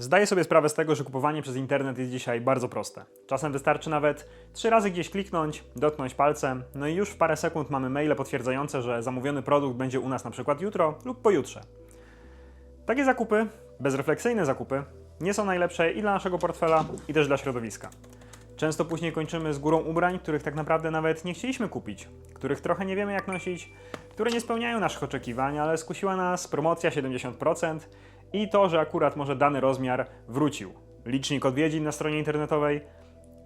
Zdaję sobie sprawę z tego, że kupowanie przez internet jest dzisiaj bardzo proste. Czasem wystarczy nawet trzy razy gdzieś kliknąć, dotknąć palcem, no i już w parę sekund mamy maile potwierdzające, że zamówiony produkt będzie u nas na przykład jutro lub pojutrze. Takie zakupy, bezrefleksyjne zakupy, nie są najlepsze i dla naszego portfela, i też dla środowiska. Często później kończymy z górą ubrań, których tak naprawdę nawet nie chcieliśmy kupić, których trochę nie wiemy jak nosić, które nie spełniają naszych oczekiwań, ale skusiła nas promocja 70% i to, że akurat może dany rozmiar wrócił. Licznik odwiedzin na stronie internetowej.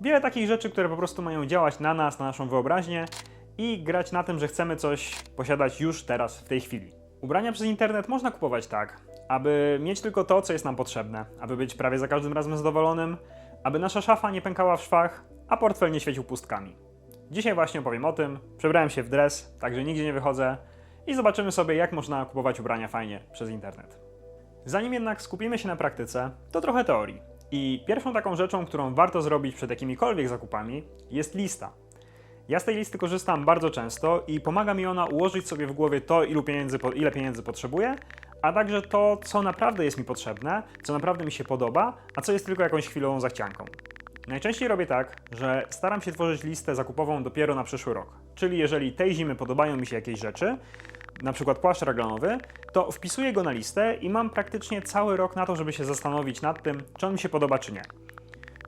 Wiele takich rzeczy, które po prostu mają działać na nas, na naszą wyobraźnię i grać na tym, że chcemy coś posiadać już teraz, w tej chwili. Ubrania przez internet można kupować tak, aby mieć tylko to, co jest nam potrzebne, aby być prawie za każdym razem zadowolonym, aby nasza szafa nie pękała w szwach, a portfel nie świecił pustkami. Dzisiaj właśnie opowiem o tym. Przebrałem się w dres, także nigdzie nie wychodzę i zobaczymy sobie, jak można kupować ubrania fajnie przez internet. Zanim jednak skupimy się na praktyce, to trochę teorii. I pierwszą taką rzeczą, którą warto zrobić przed jakimikolwiek zakupami, jest lista. Ja z tej listy korzystam bardzo często i pomaga mi ona ułożyć sobie w głowie to, ilu pieniędzy, ile pieniędzy potrzebuję, a także to, co naprawdę jest mi potrzebne, co naprawdę mi się podoba, a co jest tylko jakąś chwilową zachcianką. Najczęściej robię tak, że staram się tworzyć listę zakupową dopiero na przyszły rok. Czyli jeżeli tej zimy podobają mi się jakieś rzeczy, na przykład płaszcz raglonowy, to wpisuję go na listę i mam praktycznie cały rok na to, żeby się zastanowić nad tym, czy on mi się podoba, czy nie.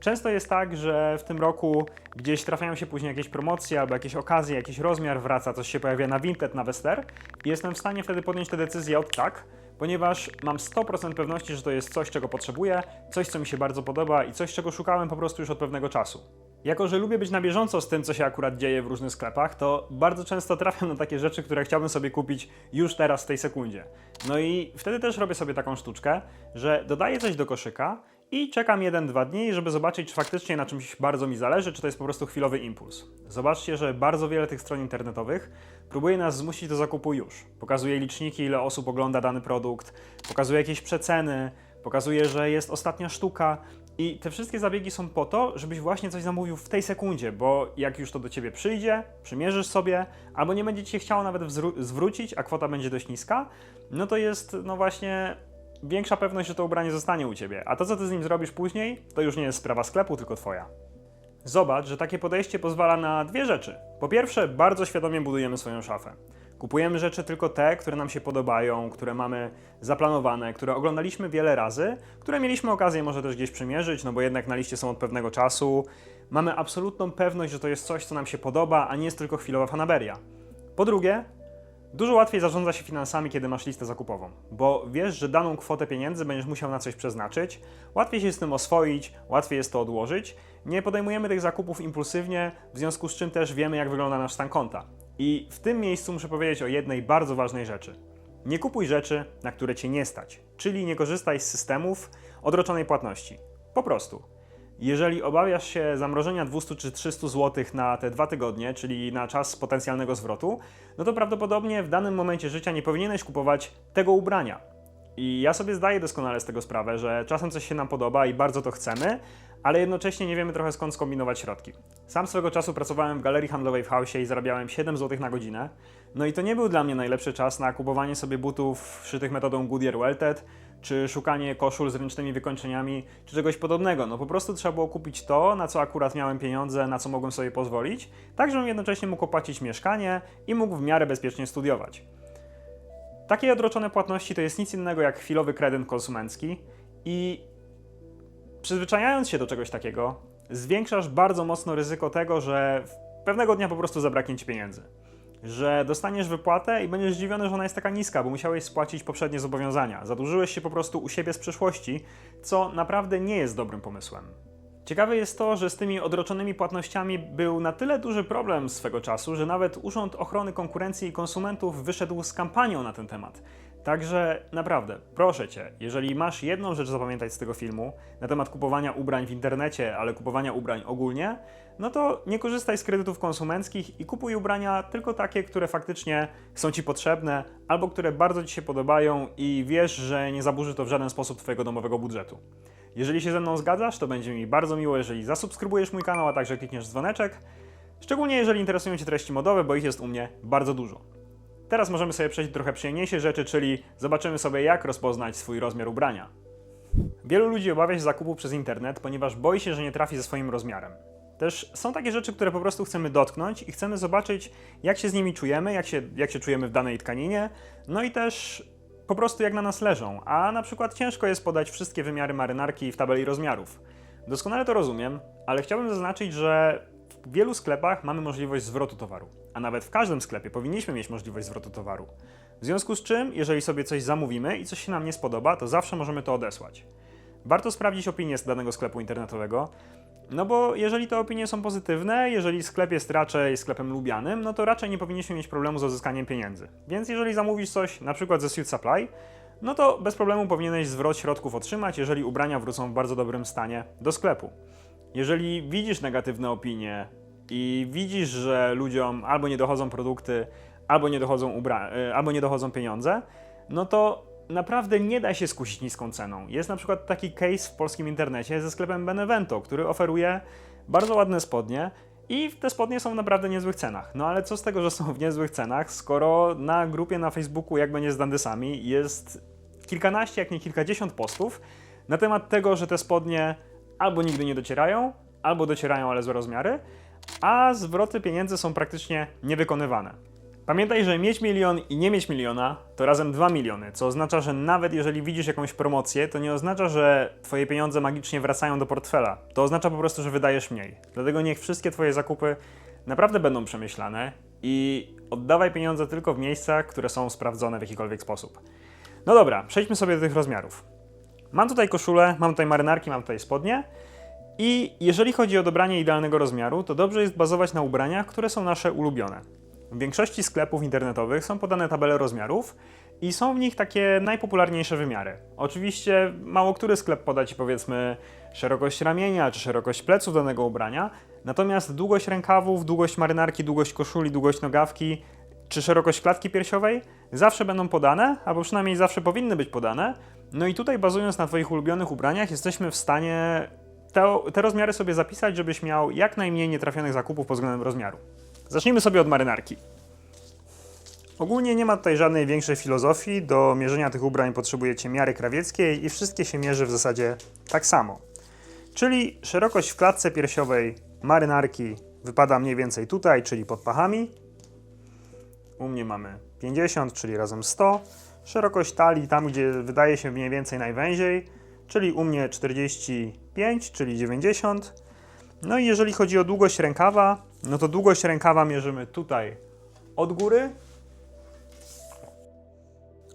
Często jest tak, że w tym roku gdzieś trafiają się później jakieś promocje albo jakieś okazje, jakiś rozmiar wraca, coś się pojawia na Vinted, na Wester i jestem w stanie wtedy podjąć tę decyzję od tak, ponieważ mam 100% pewności, że to jest coś, czego potrzebuję, coś, co mi się bardzo podoba i coś, czego szukałem po prostu już od pewnego czasu. Jako, że lubię być na bieżąco z tym, co się akurat dzieje w różnych sklepach, to bardzo często trafiam na takie rzeczy, które chciałbym sobie kupić już teraz, w tej sekundzie. No i wtedy też robię sobie taką sztuczkę, że dodaję coś do koszyka i czekam 1-2 dni, żeby zobaczyć, czy faktycznie na czymś bardzo mi zależy, czy to jest po prostu chwilowy impuls. Zobaczcie, że bardzo wiele tych stron internetowych próbuje nas zmusić do zakupu już. Pokazuje liczniki, ile osób ogląda dany produkt, pokazuje jakieś przeceny, pokazuje, że jest ostatnia sztuka. I te wszystkie zabiegi są po to, żebyś właśnie coś zamówił w tej sekundzie, bo jak już to do ciebie przyjdzie, przymierzysz sobie, albo nie będzie ci się chciało nawet zwrócić, a kwota będzie dość niska, no to jest no właśnie większa pewność, że to ubranie zostanie u ciebie. A to, co ty z nim zrobisz później, to już nie jest sprawa sklepu, tylko twoja. Zobacz, że takie podejście pozwala na dwie rzeczy. Po pierwsze, bardzo świadomie budujemy swoją szafę. Kupujemy rzeczy tylko te, które nam się podobają, które mamy zaplanowane, które oglądaliśmy wiele razy, które mieliśmy okazję może też gdzieś przymierzyć, no bo jednak na liście są od pewnego czasu. Mamy absolutną pewność, że to jest coś, co nam się podoba, a nie jest tylko chwilowa fanaberia. Po drugie, Dużo łatwiej zarządza się finansami, kiedy masz listę zakupową, bo wiesz, że daną kwotę pieniędzy będziesz musiał na coś przeznaczyć, łatwiej się z tym oswoić, łatwiej jest to odłożyć. Nie podejmujemy tych zakupów impulsywnie, w związku z czym też wiemy, jak wygląda nasz stan konta. I w tym miejscu muszę powiedzieć o jednej bardzo ważnej rzeczy. Nie kupuj rzeczy, na które cię nie stać, czyli nie korzystaj z systemów odroczonej płatności. Po prostu. Jeżeli obawiasz się zamrożenia 200 czy 300 zł na te dwa tygodnie, czyli na czas potencjalnego zwrotu, no to prawdopodobnie w danym momencie życia nie powinieneś kupować tego ubrania. I ja sobie zdaję doskonale z tego sprawę, że czasem coś się nam podoba i bardzo to chcemy, ale jednocześnie nie wiemy trochę skąd skombinować środki. Sam swego czasu pracowałem w galerii handlowej w Hausie i zarabiałem 7 zł na godzinę. No i to nie był dla mnie najlepszy czas na kupowanie sobie butów szytych metodą Goodyear Welted, czy szukanie koszul z ręcznymi wykończeniami, czy czegoś podobnego. No po prostu trzeba było kupić to, na co akurat miałem pieniądze, na co mogłem sobie pozwolić, tak żebym jednocześnie mógł opłacić mieszkanie i mógł w miarę bezpiecznie studiować. Takie odroczone płatności to jest nic innego jak chwilowy kredyt konsumencki i przyzwyczajając się do czegoś takiego, zwiększasz bardzo mocno ryzyko tego, że pewnego dnia po prostu zabraknie ci pieniędzy. Że dostaniesz wypłatę i będziesz zdziwiony, że ona jest taka niska, bo musiałeś spłacić poprzednie zobowiązania. Zadłużyłeś się po prostu u siebie z przeszłości, co naprawdę nie jest dobrym pomysłem. Ciekawe jest to, że z tymi odroczonymi płatnościami był na tyle duży problem swego czasu, że nawet Urząd Ochrony Konkurencji i Konsumentów wyszedł z kampanią na ten temat. Także naprawdę, proszę cię, jeżeli masz jedną rzecz zapamiętać z tego filmu na temat kupowania ubrań w internecie, ale kupowania ubrań ogólnie, no to nie korzystaj z kredytów konsumenckich i kupuj ubrania tylko takie, które faktycznie są ci potrzebne albo które bardzo ci się podobają i wiesz, że nie zaburzy to w żaden sposób twojego domowego budżetu. Jeżeli się ze mną zgadzasz, to będzie mi bardzo miło, jeżeli zasubskrybujesz mój kanał, a także klikniesz dzwoneczek. Szczególnie jeżeli interesują Cię treści modowe, bo ich jest u mnie bardzo dużo. Teraz możemy sobie przejść trochę przyjemniejszej rzeczy, czyli zobaczymy sobie, jak rozpoznać swój rozmiar ubrania. Wielu ludzi obawia się zakupu przez internet, ponieważ boi się, że nie trafi ze swoim rozmiarem. Też są takie rzeczy, które po prostu chcemy dotknąć i chcemy zobaczyć, jak się z nimi czujemy, jak się, jak się czujemy w danej tkaninie, no i też po prostu jak na nas leżą. A na przykład ciężko jest podać wszystkie wymiary marynarki w tabeli rozmiarów. Doskonale to rozumiem, ale chciałbym zaznaczyć, że w wielu sklepach mamy możliwość zwrotu towaru, a nawet w każdym sklepie powinniśmy mieć możliwość zwrotu towaru. W związku z czym, jeżeli sobie coś zamówimy i coś się nam nie spodoba, to zawsze możemy to odesłać. Warto sprawdzić opinię z danego sklepu internetowego, no bo jeżeli te opinie są pozytywne, jeżeli sklep jest raczej sklepem lubianym, no to raczej nie powinniśmy mieć problemu z uzyskaniem pieniędzy. Więc jeżeli zamówisz coś, na przykład ze Suit Supply, no to bez problemu powinieneś zwrot środków otrzymać, jeżeli ubrania wrócą w bardzo dobrym stanie do sklepu. Jeżeli widzisz negatywne opinie i widzisz, że ludziom albo nie dochodzą produkty, albo nie dochodzą, y, albo nie dochodzą pieniądze, no to naprawdę nie da się skusić niską ceną. Jest na przykład taki case w polskim internecie ze sklepem Benevento, który oferuje bardzo ładne spodnie i te spodnie są w naprawdę niezłych cenach. No ale co z tego, że są w niezłych cenach, skoro na grupie na Facebooku Jak będzie z dandysami jest kilkanaście, jak nie kilkadziesiąt postów na temat tego, że te spodnie albo nigdy nie docierają, albo docierają, ale złe rozmiary, a zwroty pieniędzy są praktycznie niewykonywane. Pamiętaj, że mieć milion i nie mieć miliona to razem 2 miliony, co oznacza, że nawet jeżeli widzisz jakąś promocję, to nie oznacza, że Twoje pieniądze magicznie wracają do portfela. To oznacza po prostu, że wydajesz mniej. Dlatego niech wszystkie Twoje zakupy naprawdę będą przemyślane i oddawaj pieniądze tylko w miejscach, które są sprawdzone w jakikolwiek sposób. No dobra, przejdźmy sobie do tych rozmiarów. Mam tutaj koszulę, mam tutaj marynarki, mam tutaj spodnie. I jeżeli chodzi o dobranie idealnego rozmiaru, to dobrze jest bazować na ubraniach, które są nasze ulubione. W większości sklepów internetowych są podane tabele rozmiarów i są w nich takie najpopularniejsze wymiary. Oczywiście mało który sklep poda Ci powiedzmy szerokość ramienia czy szerokość pleców danego ubrania, natomiast długość rękawów, długość marynarki, długość koszuli, długość nogawki czy szerokość klatki piersiowej zawsze będą podane, albo przynajmniej zawsze powinny być podane. No i tutaj bazując na Twoich ulubionych ubraniach jesteśmy w stanie te, te rozmiary sobie zapisać, żebyś miał jak najmniej nietrafionych zakupów pod względem rozmiaru. Zacznijmy sobie od marynarki. Ogólnie nie ma tutaj żadnej większej filozofii. Do mierzenia tych ubrań potrzebujecie miary krawieckiej i wszystkie się mierzy w zasadzie tak samo. Czyli szerokość w klatce piersiowej marynarki wypada mniej więcej tutaj, czyli pod pachami. U mnie mamy 50, czyli razem 100. Szerokość talii tam, gdzie wydaje się mniej więcej najwęziej, czyli u mnie 45, czyli 90. No i jeżeli chodzi o długość rękawa, no to długość rękawa mierzymy tutaj od góry,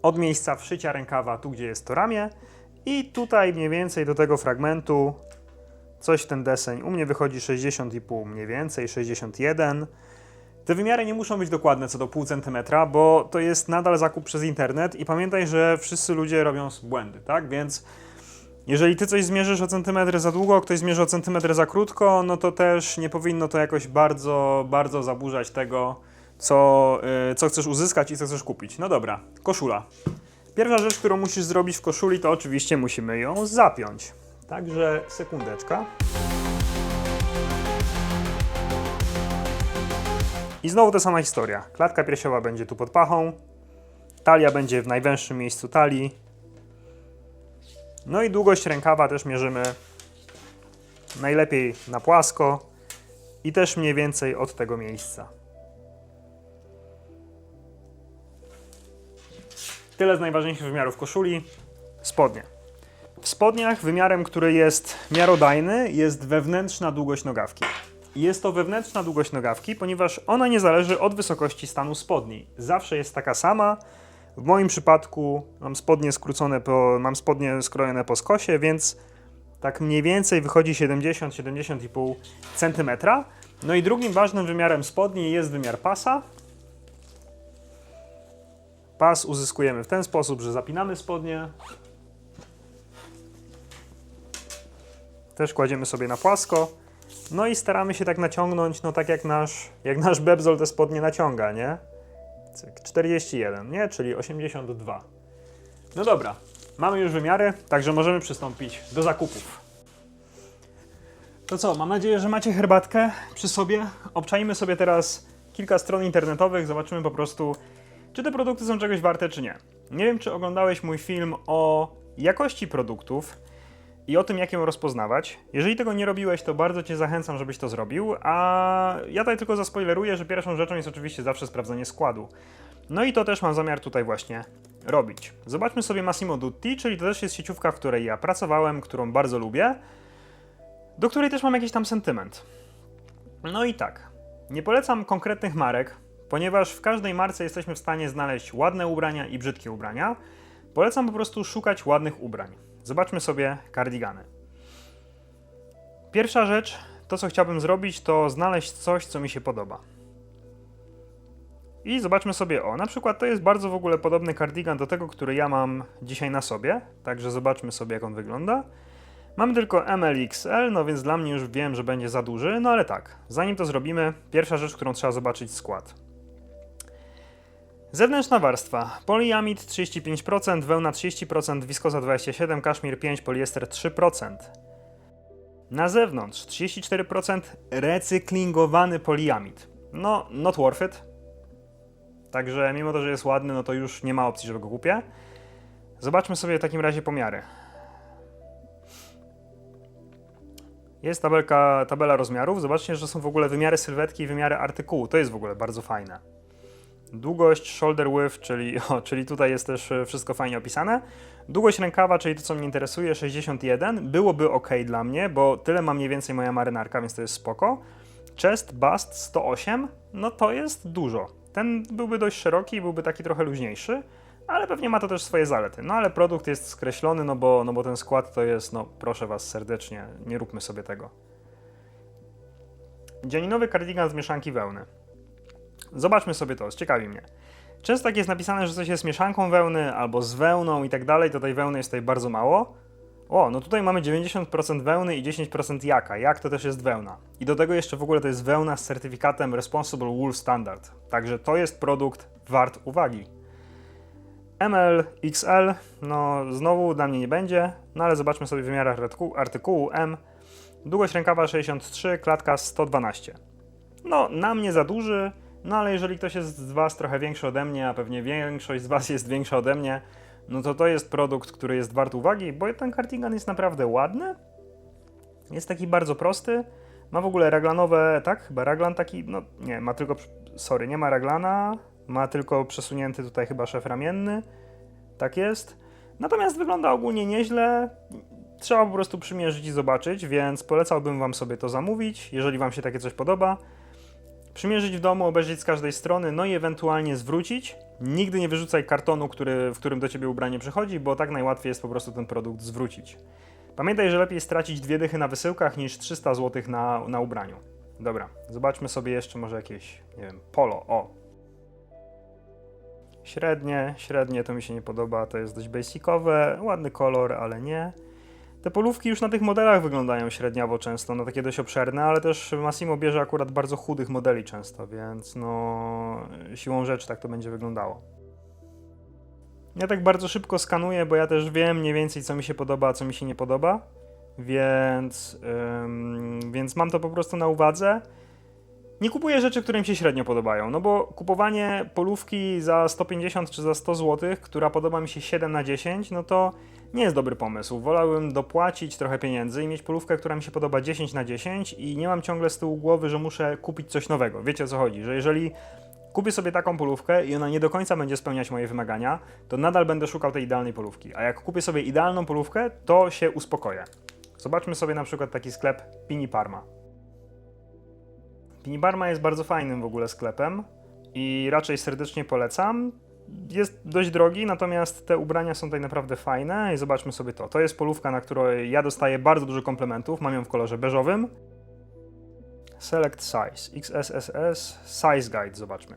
od miejsca wszycia rękawa, tu gdzie jest to ramię i tutaj mniej więcej do tego fragmentu coś w ten deseń. U mnie wychodzi 60,5 mniej więcej, 61. Te wymiary nie muszą być dokładne co do pół centymetra, bo to jest nadal zakup przez internet i pamiętaj, że wszyscy ludzie robią błędy, tak? Więc jeżeli ty coś zmierzysz o centymetr za długo, ktoś zmierzy o centymetr za krótko, no to też nie powinno to jakoś bardzo, bardzo zaburzać tego, co, yy, co chcesz uzyskać i co chcesz kupić. No dobra, koszula. Pierwsza rzecz, którą musisz zrobić w koszuli, to oczywiście musimy ją zapiąć. Także sekundeczka. I znowu ta sama historia. Klatka piersiowa będzie tu pod pachą, talia będzie w najwęższym miejscu talii, no i długość rękawa też mierzymy najlepiej na płasko i też mniej więcej od tego miejsca. Tyle z najważniejszych wymiarów koszuli. Spodnie. W spodniach wymiarem, który jest miarodajny, jest wewnętrzna długość nogawki. Jest to wewnętrzna długość nogawki, ponieważ ona nie zależy od wysokości stanu spodni. Zawsze jest taka sama, w moim przypadku mam spodnie skrócone, po, mam spodnie skrojone po skosie, więc tak mniej więcej wychodzi 70-70,5 cm. No i drugim ważnym wymiarem spodni jest wymiar pasa. Pas uzyskujemy w ten sposób, że zapinamy spodnie. Też kładziemy sobie na płasko. No i staramy się tak naciągnąć, no tak jak nasz, jak nasz bebzol te spodnie naciąga, nie? Cyk, 41, nie? Czyli 82. No dobra, mamy już wymiary, także możemy przystąpić do zakupów. To co, mam nadzieję, że macie herbatkę przy sobie. Obczajmy sobie teraz kilka stron internetowych, zobaczymy po prostu, czy te produkty są czegoś warte, czy nie. Nie wiem, czy oglądałeś mój film o jakości produktów. I o tym, jak ją rozpoznawać. Jeżeli tego nie robiłeś, to bardzo Cię zachęcam, żebyś to zrobił, a ja tutaj tylko zaspoileruję, że pierwszą rzeczą jest oczywiście zawsze sprawdzenie składu. No i to też mam zamiar tutaj właśnie robić. Zobaczmy sobie Massimo Dutti, czyli to też jest sieciówka, w której ja pracowałem, którą bardzo lubię, do której też mam jakiś tam sentyment. No i tak, nie polecam konkretnych marek, ponieważ w każdej marce jesteśmy w stanie znaleźć ładne ubrania i brzydkie ubrania. Polecam po prostu szukać ładnych ubrań. Zobaczmy sobie kardigany. Pierwsza rzecz, to co chciałbym zrobić, to znaleźć coś, co mi się podoba. I zobaczmy sobie, o, na przykład to jest bardzo w ogóle podobny kardigan do tego, który ja mam dzisiaj na sobie, także zobaczmy sobie, jak on wygląda. Mam tylko MLXL, no więc dla mnie już wiem, że będzie za duży, no ale tak, zanim to zrobimy, pierwsza rzecz, którą trzeba zobaczyć, skład. Zewnętrzna warstwa. Poliamid 35%, wełna 30%, wiskoza 27%, kaszmir 5%, poliester 3%. Na zewnątrz 34% recyklingowany poliamid. No, not worth it. Także mimo to, że jest ładny, no to już nie ma opcji, żeby go kupię. Zobaczmy sobie w takim razie pomiary. Jest tabelka, tabela rozmiarów. Zobaczcie, że są w ogóle wymiary sylwetki i wymiary artykułu. To jest w ogóle bardzo fajne. Długość shoulder width, czyli, o, czyli tutaj jest też e, wszystko fajnie opisane. Długość rękawa, czyli to co mnie interesuje, 61. Byłoby ok dla mnie, bo tyle ma mniej więcej moja marynarka, więc to jest spoko. Chest, bust 108, no to jest dużo. Ten byłby dość szeroki byłby taki trochę luźniejszy, ale pewnie ma to też swoje zalety. No ale produkt jest skreślony, no bo, no bo ten skład to jest, no proszę was serdecznie, nie róbmy sobie tego. Dzianinowy kardigan z mieszanki wełny. Zobaczmy sobie to, ciekawi mnie. Często tak jest napisane, że coś jest mieszanką wełny albo z wełną i tak dalej, to tej wełny jest tutaj bardzo mało. O, no tutaj mamy 90% wełny i 10% jaka. Jak to też jest wełna. I do tego jeszcze w ogóle to jest wełna z certyfikatem Responsible Wool Standard. Także to jest produkt wart uwagi. ML, XL, no znowu dla mnie nie będzie, no ale zobaczmy sobie w wymiarach artykułu M. Długość rękawa 63, klatka 112. No, na mnie za duży, no ale jeżeli ktoś jest z Was trochę większy ode mnie, a pewnie większość z Was jest większa ode mnie, no to to jest produkt, który jest wart uwagi, bo ten cardigan jest naprawdę ładny. Jest taki bardzo prosty. Ma w ogóle raglanowe, tak? Chyba raglan taki, no nie, ma tylko, sorry, nie ma raglana, ma tylko przesunięty tutaj chyba szef ramienny. Tak jest. Natomiast wygląda ogólnie nieźle. Trzeba po prostu przymierzyć i zobaczyć, więc polecałbym Wam sobie to zamówić, jeżeli Wam się takie coś podoba przymierzyć w domu, obejrzeć z każdej strony, no i ewentualnie zwrócić. Nigdy nie wyrzucaj kartonu, który, w którym do ciebie ubranie przychodzi, bo tak najłatwiej jest po prostu ten produkt zwrócić. Pamiętaj, że lepiej stracić dwie dychy na wysyłkach niż 300 zł na, na ubraniu. Dobra, zobaczmy sobie jeszcze może jakieś, nie wiem, polo, o. Średnie, średnie to mi się nie podoba, to jest dość basicowe, ładny kolor, ale nie. Te polówki już na tych modelach wyglądają średniawo często, no takie dość obszerne, ale też Massimo bierze akurat bardzo chudych modeli często, więc no siłą rzeczy tak to będzie wyglądało. Ja tak bardzo szybko skanuję, bo ja też wiem mniej więcej co mi się podoba, a co mi się nie podoba, więc, ym, więc mam to po prostu na uwadze. Nie kupuję rzeczy, które mi się średnio podobają, no bo kupowanie polówki za 150 czy za 100 zł, która podoba mi się 7 na 10, no to nie jest dobry pomysł. Wolałbym dopłacić trochę pieniędzy i mieć polówkę, która mi się podoba 10 na 10 i nie mam ciągle z tyłu głowy, że muszę kupić coś nowego. Wiecie o co chodzi, że jeżeli kupię sobie taką polówkę i ona nie do końca będzie spełniać moje wymagania, to nadal będę szukał tej idealnej polówki. A jak kupię sobie idealną polówkę, to się uspokoję. Zobaczmy sobie na przykład taki sklep Pini Parma. Pini Parma jest bardzo fajnym w ogóle sklepem i raczej serdecznie polecam jest dość drogi, natomiast te ubrania są tutaj naprawdę fajne i zobaczmy sobie to. To jest polówka, na której ja dostaję bardzo dużo komplementów. Mam ją w kolorze beżowym. Select Size, XSSS, Size Guide, zobaczmy.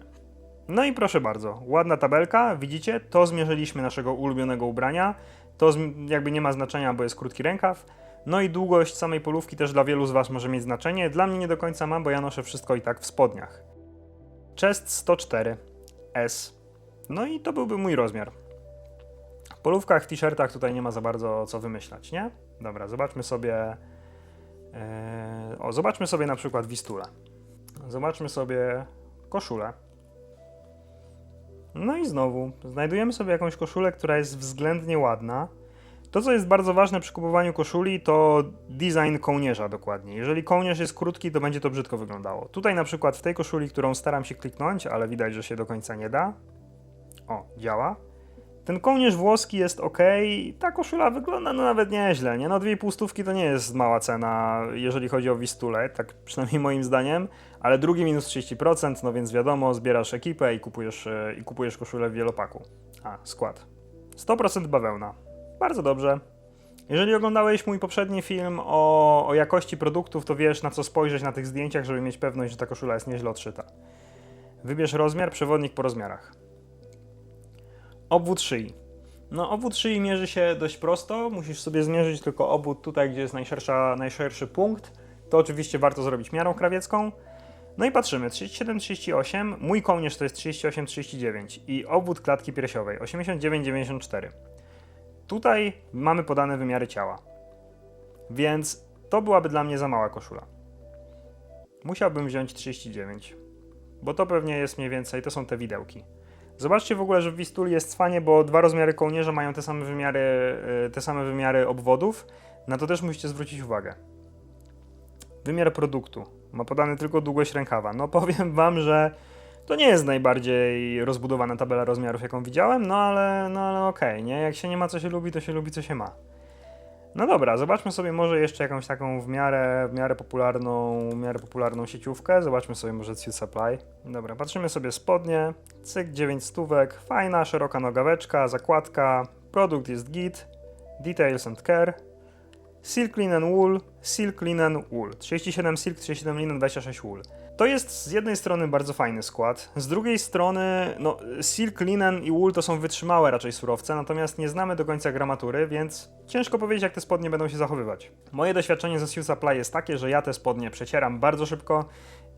No i proszę bardzo, ładna tabelka, widzicie? To zmierzyliśmy naszego ulubionego ubrania. To jakby nie ma znaczenia, bo jest krótki rękaw. No i długość samej polówki też dla wielu z Was może mieć znaczenie. Dla mnie nie do końca ma, bo ja noszę wszystko i tak w spodniach. Chest 104 S no i to byłby mój rozmiar. W polówkach, t-shirtach tutaj nie ma za bardzo co wymyślać, nie? Dobra, zobaczmy sobie. Yy, o, zobaczmy sobie na przykład Wistulę. Zobaczmy sobie koszulę. No i znowu, znajdujemy sobie jakąś koszulę, która jest względnie ładna. To, co jest bardzo ważne przy kupowaniu koszuli, to design kołnierza dokładnie. Jeżeli kołnierz jest krótki, to będzie to brzydko wyglądało. Tutaj na przykład w tej koszuli, którą staram się kliknąć, ale widać, że się do końca nie da. O, działa. Ten kołnierz włoski jest ok, ta koszula wygląda no nawet nieźle, nie? No 2,5 stówki to nie jest mała cena, jeżeli chodzi o Wistulę, tak przynajmniej moim zdaniem, ale drugi minus 30%, no więc wiadomo, zbierasz ekipę i kupujesz, e, i kupujesz koszulę w wielopaku. A, skład. 100% bawełna. Bardzo dobrze. Jeżeli oglądałeś mój poprzedni film o, o jakości produktów, to wiesz na co spojrzeć na tych zdjęciach, żeby mieć pewność, że ta koszula jest nieźle odszyta. Wybierz rozmiar, przewodnik po rozmiarach. Obwód szyi. No, obwód szyi mierzy się dość prosto. Musisz sobie zmierzyć tylko obwód tutaj, gdzie jest najszersza, najszerszy punkt. To oczywiście warto zrobić miarą krawiecką. No i patrzymy, 37-38, mój kołnierz to jest 38-39 i obwód klatki piersiowej 89-94. Tutaj mamy podane wymiary ciała, więc to byłaby dla mnie za mała koszula. Musiałbym wziąć 39, bo to pewnie jest mniej więcej, to są te widełki. Zobaczcie w ogóle, że w Wistuli jest fajnie, bo dwa rozmiary kołnierza mają te same wymiary, y, te same wymiary obwodów. Na to też musicie zwrócić uwagę. Wymiar produktu. Ma podany tylko długość rękawa. No powiem wam, że to nie jest najbardziej rozbudowana tabela rozmiarów, jaką widziałem, no ale, no ale okej, nie? Jak się nie ma co się lubi, to się lubi co się ma. No dobra, zobaczmy sobie może jeszcze jakąś taką w miarę, w miarę popularną, w miarę popularną sieciówkę. Zobaczmy sobie może Suit Supply. Dobra, patrzymy sobie spodnie. Cyk 9 stówek, fajna, szeroka nogaweczka, zakładka, produkt jest git, details and care. Silk linen wool, silk linen wool. 37 silk, 37 linen, 26 wool. To jest z jednej strony bardzo fajny skład, z drugiej strony, no, silk, linen i wool to są wytrzymałe raczej surowce, natomiast nie znamy do końca gramatury, więc ciężko powiedzieć, jak te spodnie będą się zachowywać. Moje doświadczenie ze Suit Supply jest takie, że ja te spodnie przecieram bardzo szybko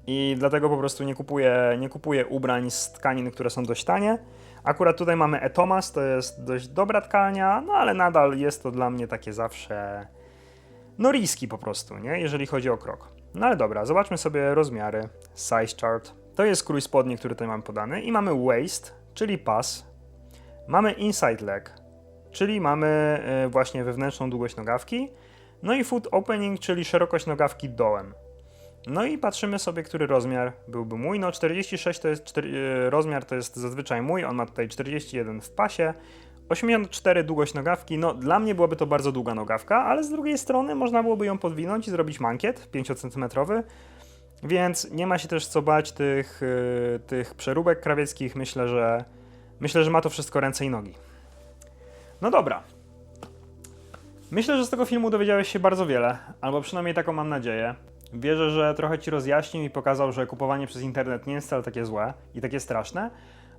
i dlatego po prostu nie kupuję, nie kupuję ubrań z tkanin, które są dość tanie. Akurat tutaj mamy Etomas, to jest dość dobra tkalnia, no ale nadal jest to dla mnie takie zawsze no riski po prostu, nie? Jeżeli chodzi o krok. No ale dobra, zobaczmy sobie rozmiary. Size chart. To jest krój spodni, który tutaj mamy podany. I mamy waist, czyli pas. Mamy inside leg, czyli mamy y, właśnie wewnętrzną długość nogawki. No i foot opening, czyli szerokość nogawki dołem. No i patrzymy sobie, który rozmiar byłby mój. No 46 to jest cztery- y, rozmiar, to jest zazwyczaj mój. On ma tutaj 41 w pasie. 84 długość nogawki, no dla mnie byłaby to bardzo długa nogawka, ale z drugiej strony można byłoby ją podwinąć i zrobić mankiet 5 cm, więc nie ma się też co bać tych, yy, tych przeróbek krawieckich. Myślę, że myślę, że ma to wszystko ręce i nogi. No dobra. Myślę, że z tego filmu dowiedziałeś się bardzo wiele, albo przynajmniej taką mam nadzieję. Wierzę, że trochę ci rozjaśnił i pokazał, że kupowanie przez internet nie jest wcale takie złe i takie straszne,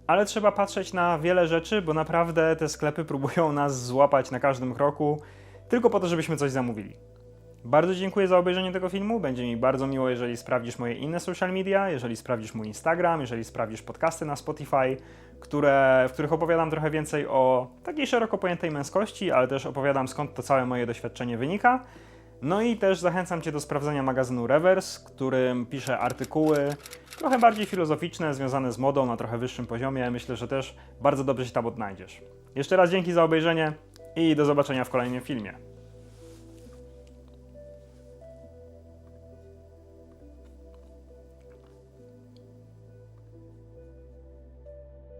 ale trzeba patrzeć na wiele rzeczy, bo naprawdę te sklepy próbują nas złapać na każdym kroku, tylko po to, żebyśmy coś zamówili. Bardzo dziękuję za obejrzenie tego filmu. Będzie mi bardzo miło, jeżeli sprawdzisz moje inne social media, jeżeli sprawdzisz mój Instagram, jeżeli sprawdzisz podcasty na Spotify, które, w których opowiadam trochę więcej o takiej szeroko pojętej męskości, ale też opowiadam skąd to całe moje doświadczenie wynika. No i też zachęcam Cię do sprawdzenia magazynu Reverse, którym piszę artykuły trochę bardziej filozoficzne, związane z modą na trochę wyższym poziomie. Myślę, że też bardzo dobrze się tam odnajdziesz. Jeszcze raz dzięki za obejrzenie i do zobaczenia w kolejnym filmie.